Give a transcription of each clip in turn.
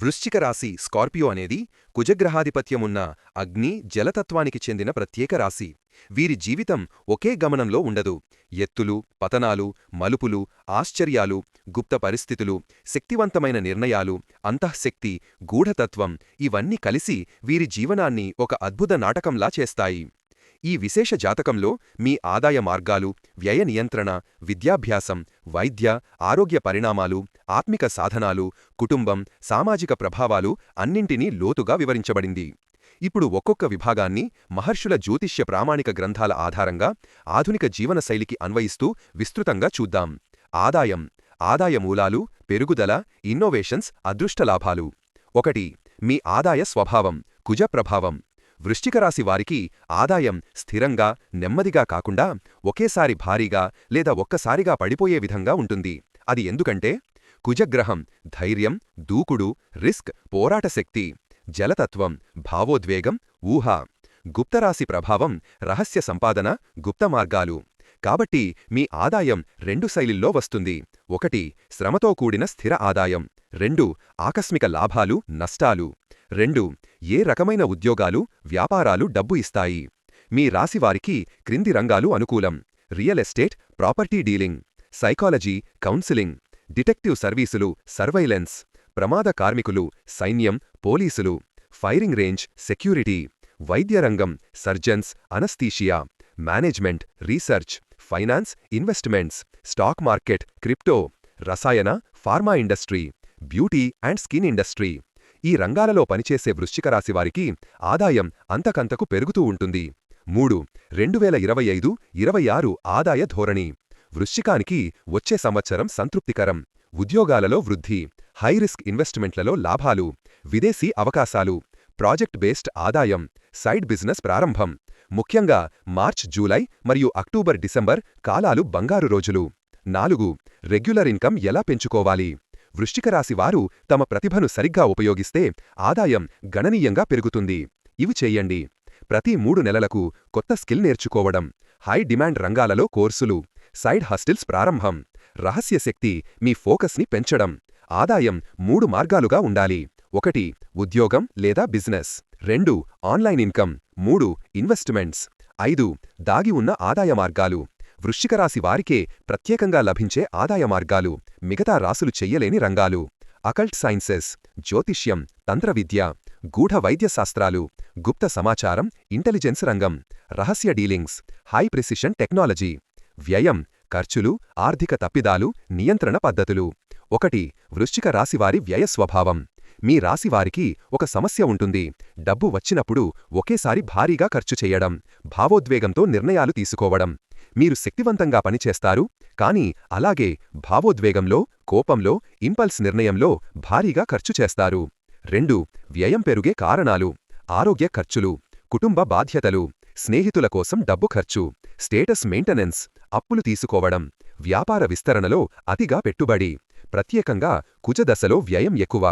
వృశ్చిక రాశి స్కార్పియో అనేది కుజగ్రహాధిపత్యమున్న అగ్ని జలతత్వానికి చెందిన ప్రత్యేక రాశి. వీరి జీవితం ఒకే గమనంలో ఉండదు. ఎత్తులు పతనాలు మలుపులు ఆశ్చర్యాలు గుప్త పరిస్థితులు శక్తివంతమైన నిర్ణయాలు అంతఃశక్తి గూఢతత్వం ఇవన్నీ కలిసి వీరి జీవనాన్ని ఒక అద్భుత నాటకంలా చేస్తాయి. ఈ విశేష జాతకంలో మీ ఆదాయ మార్గాలు వ్యయ నియంత్రణ విద్యాభ్యాసం వైద్య ఆరోగ్య పరిణామాలు ఆత్మిక సాధనాలు కుటుంబం సామాజిక ప్రభావాలు అన్నింటినీ లోతుగా వివరించబడింది. ఇప్పుడు ఒక్కొక్క విభాగాన్ని మహర్షుల జ్యోతిష్య ప్రామాణిక గ్రంథాల ఆధారంగా ఆధునిక జీవనశైలికి అన్వయిస్తూ విస్తృతంగా చూద్దాం. ఆదాయం ఆదాయ మూలాలు పెరుగుదల ఇన్నోవేషన్స్ అదృష్టలాభాలు ఒకటి మీ ఆదాయ స్వభావం కుజ ప్రభావం వృశ్చికరాశి వారికి ఆదాయం స్థిరంగా నెమ్మదిగా కాకుండా ఒకేసారి భారీగా లేదా ఒక్కసారిగా పడిపోయే విధంగా ఉంటుంది. అది ఎందుకంటే కుజగ్రహం ధైర్యం దూకుడు రిస్క్ పోరాటశక్తి జలతత్వం భావోద్వేగం ఊహ గుప్తరాశి ప్రభావం రహస్య సంపాదన గుప్త మార్గాలు. కాబట్టి మీ ఆదాయం రెండు శైలిల్లో వస్తుంది. ఒకటి శ్రమతో కూడిన స్థిర ఆదాయం. రెండు ఆకస్మిక లాభాలు నష్టాలు. రెండు ఏ రకమైన ఉద్యోగాలు వ్యాపారాలు డబ్బు ఇస్తాయి? మీ రాశివారికి క్రింది రంగాలు అనుకూలం. Real estate property dealing psychology counselling detective సర్వీసులు సర్వైలెన్స్ ప్రమాద కార్మికులు సైన్యం పోలీసులు firing range security వైద్యరంగం surgeons anaesthesia management research finance investments stock market crypto రసాయన pharma industry beauty and skin industry. ఈ రంగాలలో పనిచేసే వృశ్చికరాశివారికి ఆదాయం అంతకంతకు పెరుగుతూ ఉంటుంది. మూడు రెండు వేల ఇరవై ఐదు ఇరవై ఆరు ఆదాయ ధోరణి. వృశ్చికానికి వచ్చే సంవత్సరం సంతృప్తికరం. ఉద్యోగాలలో వృద్ధి హైరిస్క్ ఇన్వెస్ట్మెంట్లలో లాభాలు విదేశీ అవకాశాలు ప్రాజెక్ట్ బేస్డ్ ఆదాయం సైడ్ బిజినెస్ ప్రారంభం. ముఖ్యంగా మార్చ్ జూలై మరియు అక్టోబర్ డిసెంబర్ కాలాలు బంగారు రోజులు. నాలుగు రెగ్యులర్ ఇన్కమ్ ఎలా పెంచుకోవాలి? వృశ్చికరాశివారు తమ ప్రతిభను సరిగ్గా ఉపయోగిస్తే ఆదాయం గణనీయంగా పెరుగుతుంది. ఇవి చేయండి. ప్రతి మూడు నెలలకు కొత్త స్కిల్ నేర్చుకోవడం హై డిమాండ్ రంగాలలో కోర్సులు సైడ్ హాస్టిల్స్ ప్రారంభం రహస్యశక్తి మీ ఫోకస్ని పెంచడం ఆదాయం మూడు మార్గాలుగా ఉండాలి. ఒకటి ఉద్యోగం లేదా బిజినెస్. రెండు ఆన్లైన్ ఇన్కమ్. మూడు ఇన్వెస్ట్మెంట్స్. ఐదు దాగి ఉన్న ఆదాయ మార్గాలు. వృశ్చికరాశి వారికే ప్రత్యేకంగా లభించే ఆదాయ మార్గాలు మిగతా రాసులు చెయ్యలేని రంగాలు. అకల్ట్ సైన్సెస్ జ్యోతిష్యం తంత్రవిద్య గూఢ వైద్యశాస్త్రాలు గుప్త సమాచారం ఇంటెలిజెన్స్ రంగం రహస్య డీలింగ్స్ హై ప్రిసిషన్ టెక్నాలజీ వ్యయం ఖర్చులు ఆర్థిక తప్పిదాలు నియంత్రణ పద్ధతులు. ఒకటి వృశ్చిక రాశివారి వ్యయ స్వభావం. మీ రాశివారికి ఒక సమస్య ఉంటుంది. డబ్బు వచ్చినప్పుడు ఒకేసారి భారీగా ఖర్చు చేయడం భావోద్వేగంతో నిర్ణయాలు తీసుకోవడం. మీరు శక్తివంతంగా పనిచేస్తారు కానీ అలాగే భావోద్వేగంలో కోపంలో ఇంపల్స్ నిర్ణయంలో భారీగా ఖర్చు చేస్తారు. రెండు వ్యయం పెరుగే కారణాలు. ఆరోగ్య ఖర్చులు కుటుంబ బాధ్యతలు స్నేహితుల కోసం డబ్బు ఖర్చు స్టేటస్ మెయింటెనెన్స్ అప్పులు తీసుకోవడం వ్యాపార విస్తరణలో అతిగా పెట్టుబడి. ప్రత్యేకంగా కుజదశలో వ్యయం ఎక్కువ.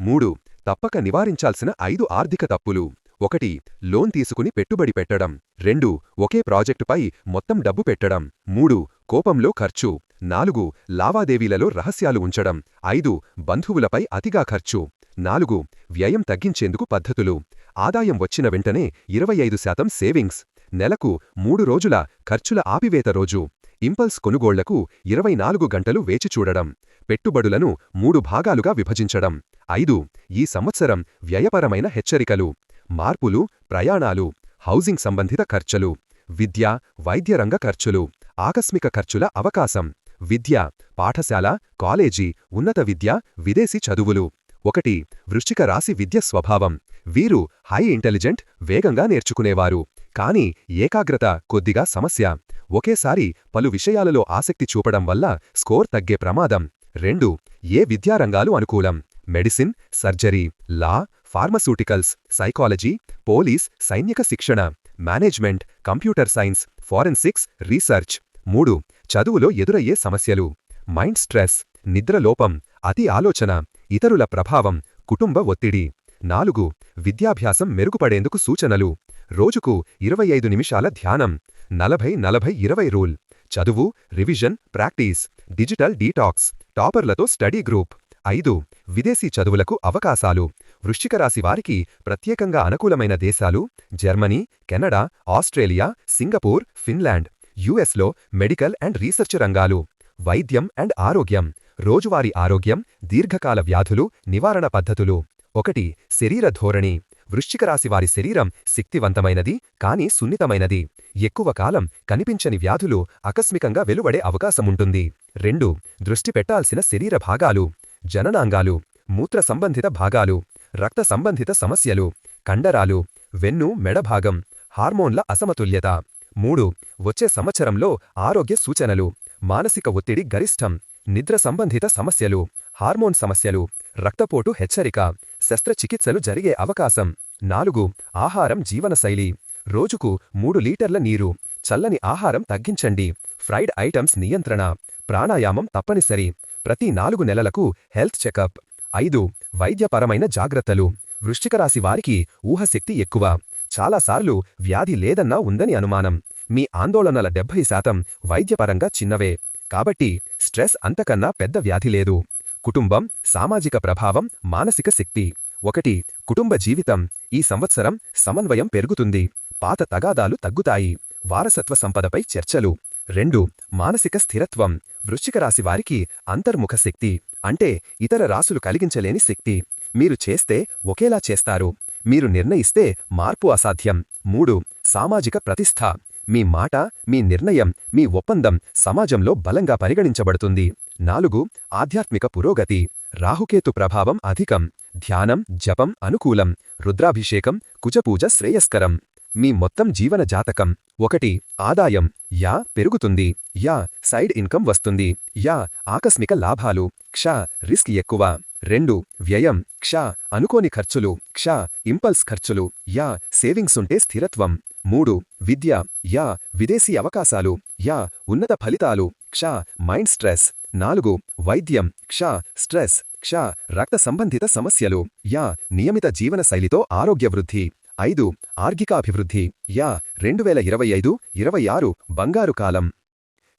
మూడు తప్పక నివారించాల్సిన ఐదు ఆర్థిక తప్పులు. ఒకటి లోన్ తీసుకుని పెట్టుబడి పెట్టడం. రెండు ఒకే ప్రాజెక్టుపై మొత్తం డబ్బు పెట్టడం. మూడు కోపంలో ఖర్చు. నాలుగు లావాదేవీలలో రహస్యాలు ఉంచడం. ఐదు బంధువులపై అతిగా ఖర్చు. నాలుగు వ్యయం తగ్గించేందుకు పద్ధతులు. ఆదాయం వచ్చిన వెంటనే ఇరవై ఐదు శాతం సేవింగ్స్. నెలకు మూడు రోజుల ఖర్చుల ఆపివేత రోజు. ఇంపల్స్ కొనుగోళ్ళకు ఇరవై నాలుగు గంటలు వేచి చూడడం పెట్టుబడులను మూడు భాగాలుగా విభజించడం. ఐదు ఈ సంవత్సరం వ్యయపరమైన హెచ్చరికలు మార్పులు ప్రయాణాలు హౌసింగ్ సంబంధిత ఖర్చులు విద్య వైద్యరంగ ఖర్చులు ఆకస్మిక ఖర్చుల అవకాశం విద్య పాఠశాల కాలేజీ ఉన్నత విద్య విదేశీ చదువులు. ఒకటి వృశ్చిక రాశి విద్య స్వభావం. వీరు హై ఇంటెలిజెంట్ వేగంగా నేర్చుకునేవారు. కానీ ఏకాగ్రత కొద్దిగా సమస్య. ఒకేసారి పలు విషయాలలో ఆసక్తి చూపడం వల్ల స్కోర్ తగ్గే ప్రమాదం. రెండు ఏ విద్యారంగాలు అనుకూలం? Medicine surgery law pharmaceuticals psychology police సైనిక శిక్షణ management computer science forensics research. మూడు చదువులో ఎదురయ్యే సమస్యలు. మైండ్ స్ట్రెస్ నిద్రలోపం అతి ఆలోచన ఇతరుల ప్రభావం కుటుంబ ఒత్తిడి. నాలుగు విద్యాభ్యాసం మెరుగుపడేందుకు సూచనలు. రోజుకు ఇరవై ఐదు నిమిషాల ధ్యానం నలభై నలభై ఇరవై రూల్. చదువు రివిజన్ ప్రాక్టీస్ డిజిటల్ డీటాక్స్ టాపర్లతో స్టడీ గ్రూప్. ఐదు విదేశీ చదువులకు అవకాశాలు. వృశ్చిక రాశి వారికి ప్రత్యేకంగా అనుకూలమైన దేశాలు Germany Canada Australia Singapore Finland యుఎస్లో మెడికల్ అండ్ రీసెర్చ్ రంగాలు. వైద్యం అండ్ ఆరోగ్యం. రోజువారీ ఆరోగ్యం దీర్ఘకాల వ్యాధులు నివారణ పద్ధతులు. ఒకటి శరీర ధోరణి. వృశ్చిక రాశి వారి శరీరం శక్తివంతమైనది కానీ సున్నితమైనది. ఎక్కువ కాలం కనిపించని వ్యాధులు ఆకస్మికంగా వెలువడే అవకాశముంటుంది. రెండు దృష్టి పెట్టాల్సిన శరీర భాగాలు జననాంగాలు మూత్ర సంబంధిత భాగాలు రక్త సంబంధిత సమస్యలు కండరాలు వెన్ను మెడభాగం హార్మోన్ల అసమతుల్యత. మూడు వచ్చే సంవత్సరంలో ఆరోగ్య సూచనలు మానసిక ఒత్తిడి గరిష్టం నిద్ర సంబంధిత సమస్యలు హార్మోన్ సమస్యలు రక్తపోటు హెచ్చరిక శస్త్రచికిత్సలు జరిగే అవకాశం. నాలుగు ఆహారం జీవనశైలి. రోజుకు మూడు లీటర్ల నీరు. చల్లని ఆహారం తగ్గించండి. ఫ్రైడ్ ఐటమ్స్ నియంత్రణ. ప్రాణాయామం తప్పనిసరి. ప్రతి నాలుగు నెలలకు హెల్త్ చెకప్. ఐదు వైద్యపరమైన జాగ్రత్తలు. వృశ్చికరాశి వారికి ఊహశక్తి ఎక్కువ. చాలాసార్లు వ్యాధి లేదన్నా ఉందని అనుమానం. మీ ఆందోళనల డెబ్బై శాతం వైద్యపరంగా చిన్నవే. కాబట్టి స్ట్రెస్ అంతకన్నా పెద్ద వ్యాధి లేదు. కుటుంబం సామాజిక ప్రభావం మానసిక శక్తి. ఒకటి కుటుంబ జీవితం. ఈ సంవత్సరం సమన్వయం పెరుగుతుంది. పాత తగాదాలు తగ్గుతాయి. వారసత్వ సంపదపై చర్చలు. రెండు మానసిక స్థిరత్వం. వృశ్చిక రాశి వారికి అంతర్ముఖ శక్తి. అంటే ఇతర రాసులు కలిగించలేని శక్తి. మీరు చేస్తే ఒకేలా చేస్తారు. మీరు నిర్ణయిస్తే మార్పు అసాధ్యం. మూడు సామాజిక ప్రతిష్ఠ. మీ మాట మీ నిర్ణయం మీ ఒప్పందం సమాజంలో బలంగా పరిగణించబడుతుంది. నాలుగు ఆధ్యాత్మిక పురోగతి. రాహుకేతు ప్రభావం అధికం ధ్యానం జపం అనుకూలం రుద్రాభిషేకం కుజపూజ శ్రేయస్కరం. మీ మొత్తం జీవన జాతకం. ఒకటి ఆదాయం. యా పెరుగుతుంది. యా సైడ్ ఇన్కమ్ వస్తుంది. యా ఆకస్మిక లాభాలు. క్ష రిస్క్ ఎక్కువ. రెండు వ్యయం. క్ష అనుకోని ఖర్చులు. క్ష ఇంపల్స్ ఖర్చులు. యా సేవింగ్స్ ఉంటే స్థిరత్వం. మూడు విద్య. యా విదేశీ అవకాశాలు. యా ఉన్నత ఫలితాలు. క్ష మైండ్ స్ట్రెస్. నాలుగు వైద్యం క్ష స్ట్రెస్ క్ష రక్త సంబంధిత సమస్యలు యా నియమిత జీవనశైలితో ఆరోగ్య వృద్ధి. ఐదు ఆర్గికాభివృద్ధి యా రెండు వేల ఇరవై ఐదు ఇరవై ఆరు బంగారు కాలం.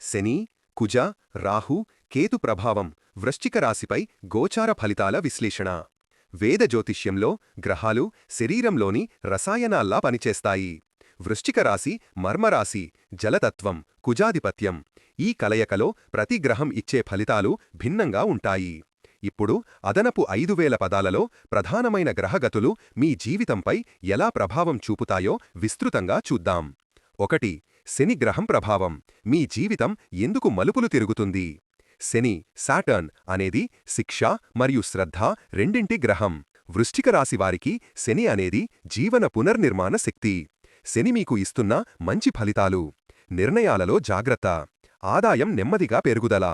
శని కుజ రాహు కేతు ప్రభావం వృశ్చిక రాశిపై గోచార ఫలితాల విశ్లేషణ. వేద జ్యోతిష్యంలో గ్రహాలు శరీరంలోని రసాయనాల్లా పనిచేస్తాయి. వృశ్చిక రాశి మర్మరాశి జలతత్వం కుజాధిపత్యం. ఈ కలయకలో ప్రతి గ్రహం ఇచ్చే ఫలితాలు భిన్నంగా ఉంటాయి. ఇప్పుడు అదనపు ఐదు వేల పదాలలో ప్రధానమైన గ్రహగతులు మీ జీవితంపై ఎలా ప్రభావం చూపుతాయో విస్తృతంగా చూద్దాం. ఒకటి శని గ్రహం ప్రభావం. మీ జీవితం ఎందుకు మలుపులు తిరుగుతుంది? శని సాటర్న్ అనేది శిక్ష మరియు శ్రద్ధ రెండింటి గ్రహం. వృష్టిక రాశివారికి శని అనేది జీవన పునర్నిర్మాణ శక్తి. శని మీకు ఇస్తున్న మంచి ఫలితాలు. నిర్ణయాలలో జాగ్రత్త. ఆదాయం నెమ్మదిగా పెరుగుదల.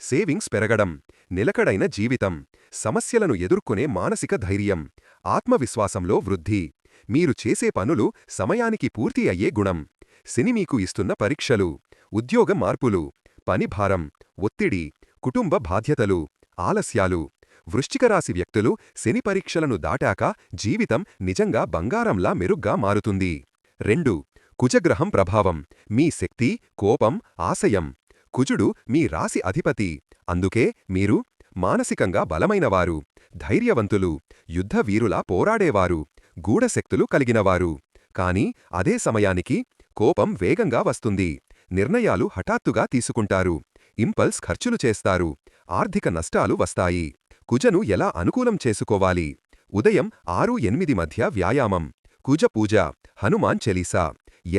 సేవింగ్స్ పెరగడం. నిలకడైన జీవితం. సమస్యలను ఎదుర్కొనే మానసిక ధైర్యం. ఆత్మవిశ్వాసంలో వృద్ధి. మీరు చేసే పనులు సమయానికి పూర్తి అయ్యే గుణం. శని మీకు ఇస్తున్న పరీక్షలు. ఉద్యోగ మార్పులు. పనిభారం ఒత్తిడి. కుటుంబ బాధ్యతలు. ఆలస్యాలు. వృశ్చికరాశి వ్యక్తులు శని పరీక్షలను దాటాక జీవితం నిజంగా బంగారంలా మెరుగ్గా మారుతుంది. రెండు కుజగ్రహం ప్రభావం. మీ శక్తి కోపం ఆశయం. కుజుడు మీ రాశి అధిపతి. అందుకే మీరు మానసికంగా బలమైనవారు ధైర్యవంతులు యుద్ధవీరులా పోరాడేవారు గూఢశక్తులు కలిగినవారు. కాని అదే సమయానికి కోపం వేగంగా వస్తుంది. నిర్ణయాలు హఠాత్తుగా తీసుకుంటారు. ఇంపల్స్ ఖర్చులు చేస్తారు. ఆర్థిక నష్టాలు వస్తాయి. కుజను ఎలా అనుకూలం చేసుకోవాలి? ఉదయం ఆరు ఎనిమిది మధ్య వ్యాయామం. కుజ పూజ హనుమాన్ చెలీసా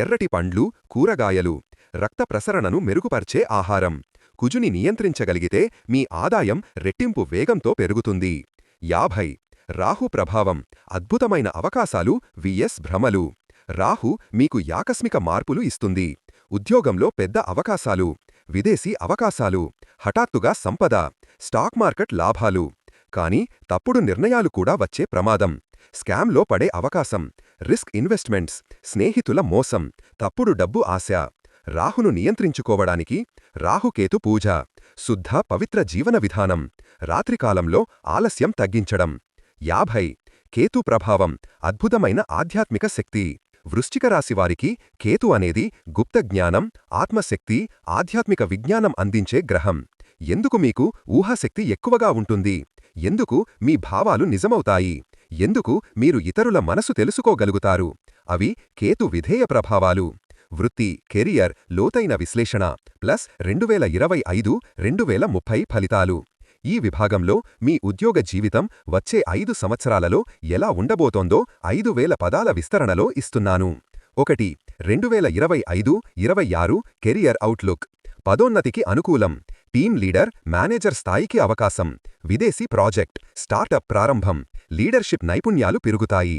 ఎర్రటి పండ్లు కూరగాయలు రక్త ప్రసరణను మెరుగుపర్చే ఆహారం. కుజుని నియంత్రించగలిగితే మీ ఆదాయం రెట్టింపు వేగంతో పెరుగుతుంది. యాభై. రాహు ప్రభావం అద్భుతమైన అవకాశాలు విఎస్ భ్రమలు. రాహు మీకు యాకస్మిక మార్పులు ఇస్తుంది. ఉద్యోగంలో పెద్ద అవకాశాలు విదేశీ అవకాశాలు హఠాత్తుగా సంపద స్టాక్ మార్కెట్ లాభాలు. కాని తప్పుడు నిర్ణయాలు కూడా వచ్చే ప్రమాదం. స్కామ్లో పడే అవకాశం రిస్క్ ఇన్వెస్ట్మెంట్స్ స్నేహితుల మోసం తప్పుడు డబ్బు ఆశ రాహును నియంత్రించుకోవడానికి రాహుకేతు పూజ శుద్ధ పవిత్ర జీవన విధానం రాత్రికాలంలో ఆలస్యం తగ్గించడం యాభై కేతు ప్రభావం అద్భుతమైన ఆధ్యాత్మిక శక్తి వృశ్చిక రాశివారికి కేతు అనేది గుప్త జ్ఞానం ఆత్మశక్తి ఆధ్యాత్మిక విజ్ఞానం అందించే గ్రహం. ఎందుకు మీకు ఊహాశక్తి ఎక్కువగా ఉంటుంది? ఎందుకు మీ భావాలు నిజమవుతాయి? ఎందుకు మీరు ఇతరుల మనసు తెలుసుకోగలుగుతారు? అవి కేతు విధేయ ప్రభావాలు. వృత్తి కెరియర్ లోతైన విశ్లేషణ ప్లస్ రెండువేల ఇరవై ఐదు రెండువేల ముప్పై ఫలితాలు. ఈ విభాగంలో మీ ఉద్యోగ జీవితం వచ్చే ఐదు సంవత్సరాలలో ఎలా ఉండబోతోందో ఐదు వేల పదాల విస్తరణలో ఇస్తున్నాను. ఒకటి రెండువేల ఇరవై ఐదు ఇరవై ఆరు కెరియర్ అవుట్లుక్. పదోన్నతికి అనుకూలం. టీం లీడర్ మేనేజర్ స్థాయికి అవకాశం. విదేశీ ప్రాజెక్ట్ స్టార్టప్ ప్రారంభం. లీడర్షిప్ నైపుణ్యాలు పెరుగుతాయి.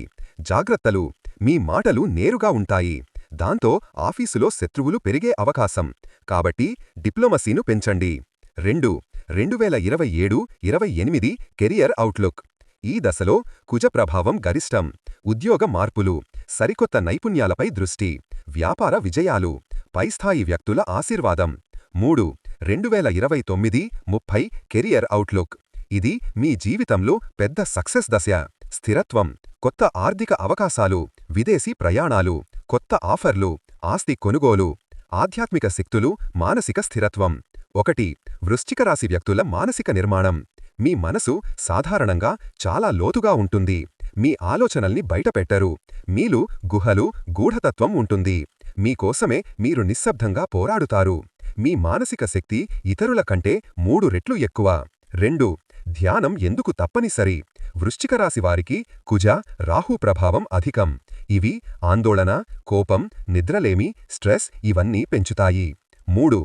జాగ్రత్తలు. మీ మాటలు నేరుగా ఉంటాయి. దాంతో ఆఫీసులో శత్రువులు పెరిగే అవకాశం. కాబట్టి డిప్లొమసీను పెంచండి. రెండు రెండువేల ఇరవై ఏడు ఇరవై ఎనిమిది కెరియర్ అవుట్లుక్. ఈ దశలో కుజ ప్రభావం గరిష్టం. ఉద్యోగ మార్పులు. సరికొత్త నైపుణ్యాలపై దృష్టి. వ్యాపార విజయాలు. పైస్థాయి వ్యక్తుల ఆశీర్వాదం. మూడు రెండువేల ఇరవై తొమ్మిది ముప్పై కెరియర్ అవుట్లుక్. ఇది మీ జీవితంలో పెద్ద సక్సెస్ దశ. స్థిరత్వం కొత్త ఆర్థిక అవకాశాలు విదేశీ ప్రయాణాలు కొత్త ఆఫర్లు ఆస్తి కొనుగోలు ఆధ్యాత్మిక శక్తులు మానసిక స్థిరత్వం. ఒకటి వృశ్చిక రాశి వ్యక్తుల మానసిక నిర్మాణం. మీ మనసు సాధారణంగా చాలా లోతుగా ఉంటుంది. మీ ఆలోచనల్ని బయటపెట్టరు. మీలు గుహలు గూఢతత్వం ఉంటుంది. మీకోసమే మీరు నిశ్శబ్దంగా పోరాడుతారు. మీ మానసిక శక్తి ఇతరుల కంటే మూడు రెట్లు ఎక్కువ. రెండు ధ్యానం ఎందుకు తప్పనిసరి? వృశ్చిక రాశి వారికి కుజ రాహు ప్రభావం అధికం. ఇవి ఆందోళన కోపం నిద్రలేమి స్ట్రెస్ ఇవన్నీ పెంచుతాయి. మూడు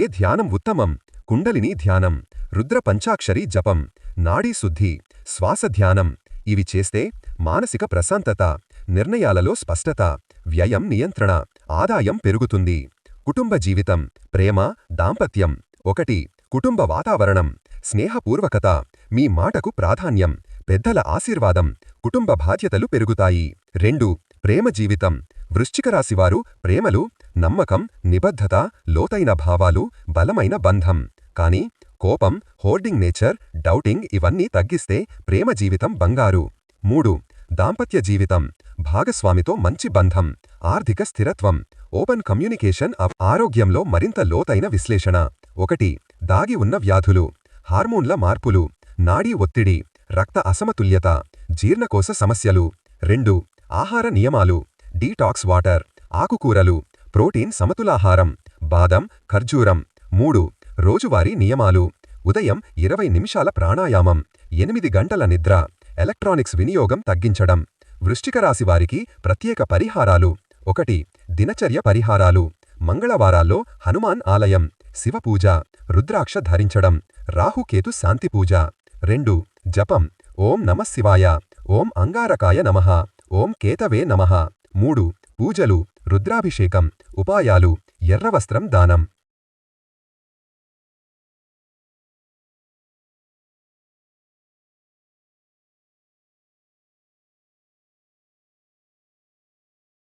ఏ ధ్యానం ఉత్తమం? కుండలిని ధ్యానం రుద్ర పంచాక్షరి జపం నాడీ శుద్ధి శ్వాస ధ్యానం. ఇవి చేస్తే మానసిక ప్రశాంతత నిర్ణయాలలో స్పష్టత వ్యయం నియంత్రణ ఆదాయం పెరుగుతుంది. కుటుంబ జీవితం ప్రేమ దాంపత్యం. ఒకటి కుటుంబ వాతావరణం. స్నేహపూర్వకత. మీ మాటకు ప్రాధాన్యం. పెద్దల ఆశీర్వాదం. కుటుంబ బాధ్యతలు పెరుగుతాయి. రెండు ప్రేమ జీవితం. వృశ్చిక రాశివారు ప్రేమలు నమ్మకం నిబద్ధత లోతైన భావాలు బలమైన బంధం. కాని కోపం హోర్డింగ్ నేచర్ డౌటింగ్ ఇవన్నీ తగ్గిస్తే ప్రేమ జీవితం బంగారు. మూడు దాంపత్య జీవితం భాగస్వామితో మంచి బంధం ఆర్థిక స్థిరత్వం ఓపెన్ కమ్యూనికేషన్ ఆరోగ్యంలో మరింత లోతైన విశ్లేషణ. ఒకటి దాగి ఉన్న వ్యాధులు హార్మోన్ల మార్పులు నాడీ ఒత్తిడి రక్త అసమతుల్యత జీర్ణకోశ సమస్యలు. రెండు ఆహార నియమాలు డీటాక్స్ వాటర్ ఆకుకూరలు ప్రోటీన్ సమతులాహారం బాదం ఖర్జూరం. మూడు రోజువారీ నియమాలు ఉదయం ఇరవై నిమిషాల ప్రాణాయామం ఎనిమిది గంటల నిద్ర. ఎలక్ట్రానిక్స్ వినియోగం తగ్గించడం. వృష్టిక రాశివారికి ప్రత్యేక పరిహారాలు. ఒకటి దినచర్య పరిహారాలు. మంగళవారాల్లో హనుమాన్ ఆలయం. శివపూజ రుద్రాక్ష ధరించడం. రాహుకేతు శాంతిపూజ రెండు జపం. ఓం నమశివాయ ఓం అంగారకాయ నమః. ఓం కేతవే నమః. మూడు పూజలు. రుద్రాభిషేకం. ఉపాయాలు. ఎర్రవస్త్రం దానం.